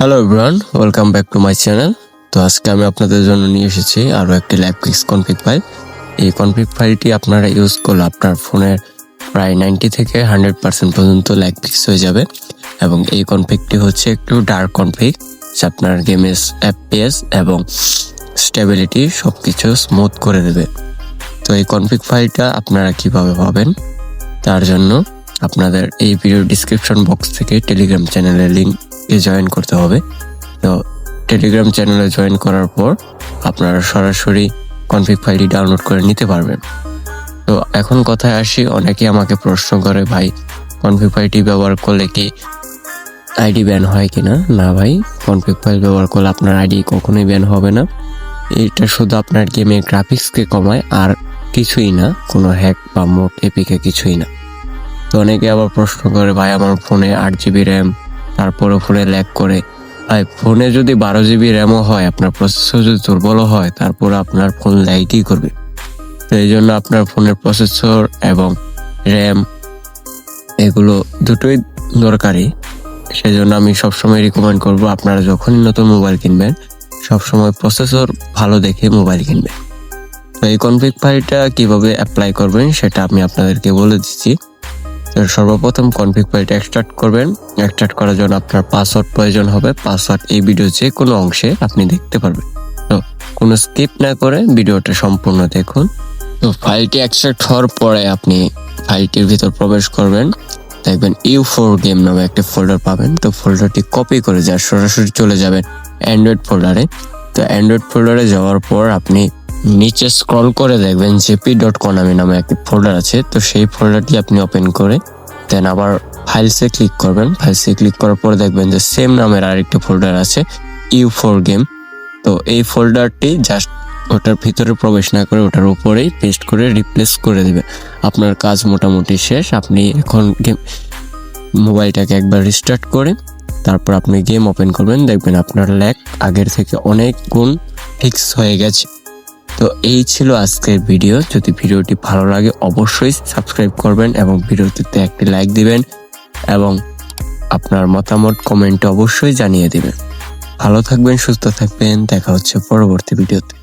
Hello everyone welcome back to my channel তো আজকে আমি আপনাদের জন্য নিয়ে এসেছি আরও একটি ল্যাপপিক্স কনফিগ ফাইল এই কনফিগ ফাইলটি আপনারা ইউজ করলে আপনার ফোনের প্রায় নাইনটি থেকে হান্ড্রেড পার্সেন্ট পর্যন্ত ল্যাপপিক্স হয়ে যাবে। এবং এই কনফিগটি হচ্ছে একটু ডার্ক কনফিগ আপনার গেমের এফপিএস এবং স্টেবিলিটি সব কিছু স্মুথ করে দেবে। তো এই কনফিগ ফাইলটা আপনারা কীভাবে পাবেন, তার জন্য আপনাদের এই ভিডিও ডিসক্রিপশন বক্স থেকে টেলিগ্রাম চ্যানেলের লিঙ্কে জয়েন করতে হবে। তো টেলিগ্রাম চ্যানেলে জয়েন করার পর আপনারা সরাসরি কনফিগ ফাইলটি ডাউনলোড করে নিতে পারবেন। তো এখন কথায় আসি অনেকে আমাকে প্রশ্ন করে, ভাই কনফিগ ফাইলটি ব্যবহার করলে কি আইডি ব্যান হয় কিনা? না না ভাই কনফিগ ফাইল ব্যবহার করলে আপনার আইডি কখনোই ব্যান হবে না। এটা শুধু আপনার গেমের গ্রাফিক্সকে কমায়, আর কিছুই না, কোনো হ্যাক বা মোট এপিকে কিছুই না। তো অনেকে আবার প্রশ্ন করে, ভাই, আমার ফোনে আট জিবি র্যাম তারপরে ফোনে ল্যাগ করে। ভাই ফোনে যদি বারো জিবি র্যামও হয়, আপনার প্রসেসর যদি দুর্বল হয়, তারপর আপনার ফোন ল্যাগই করবে। তো এই জন্য আপনার ফোনের প্রসেসর এবং র্যাম এগুলো দুটোই দরকারি। সেজন্য আমি সবসময় রিকমেন্ড করব, আপনারা যখনই নতুন মোবাইল কিনবেন, সবসময় প্রসেসর ভালো দেখে মোবাইল কিনবেন। তো এই কনফিগ ফাইলটা কীভাবে অ্যাপ্লাই করবেন, সেটা আমি আপনাদেরকে বলে দিচ্ছি। সর্বপ্রথম কনফিগ ফাইলটা এক্সট্রাক্ট করবেন। এক্সট্রাক্ট করার জন্য আপনার পাসওয়ার্ড প্রয়োজন হবে। পাসওয়ার্ড এই ভিডিও যে কোনো অংশে আপনি দেখতে পারবেন। তো কোনো স্কিপ না করে ভিডিওটা সম্পূর্ণ দেখুন। তো ফাইলটি এক্সট্রাক্ট হওয়ার পরে আপনি ফাইলটির ভিতর প্রবেশ করবেন। দেখবেন ইউ ফোর গেম নামে একটা ফোল্ডার পাবেন। তো ফোল্ডারটি কপি করে যা সরাসরি চলে যাবেন অ্যান্ড্রয়েড ফোল্ডারে তো অ্যান্ড্রয়েড ফোল্ডারে যাওয়ার পর আপনি নিচে স্ক্রল করে দেখবেন জেপি ডট কনামি নামে একটি ফোল্ডার আছে। তো সেই ফোল্ডারটি আপনি ওপেন করে দেন আবার ফাইলসে ক্লিক করবেন। ফাইলসে ক্লিক করার পর দেখবেন যে সেম নামের আরেকটি ফোল্ডার আছে ইউ ফোর গেম তো এই ফোল্ডারটি জাস্ট ওটার ভিতরে প্রবেশ না করে ওটার উপরেই পেস্ট করে রিপ্লেস করে দেবে। আপনার কাজ মোটামুটি শেষ। আপনি এখন গেম মোবাইলটাকে একবার রিস্টার্ট করে তারপর আপনি গেম ওপেন করবেন। দেখবেন আপনার ল্যাক আগের থেকে অনেক গুণ ফিক্স হয়ে গেছে। তো এই ছিল আজকের ভিডিও যদি ভিডিওটি ভালো লাগে, অবশ্যই সাবস্ক্রাইব করবেন এবং ভিডিওটিতে একটি লাইক দিবেন এবং আপনার মতামত কমেন্টে অবশ্যই জানিয়ে দেবেন। ভালো থাকবেন, সুস্থ থাকবেন। দেখা হচ্ছে পরবর্তী ভিডিওতে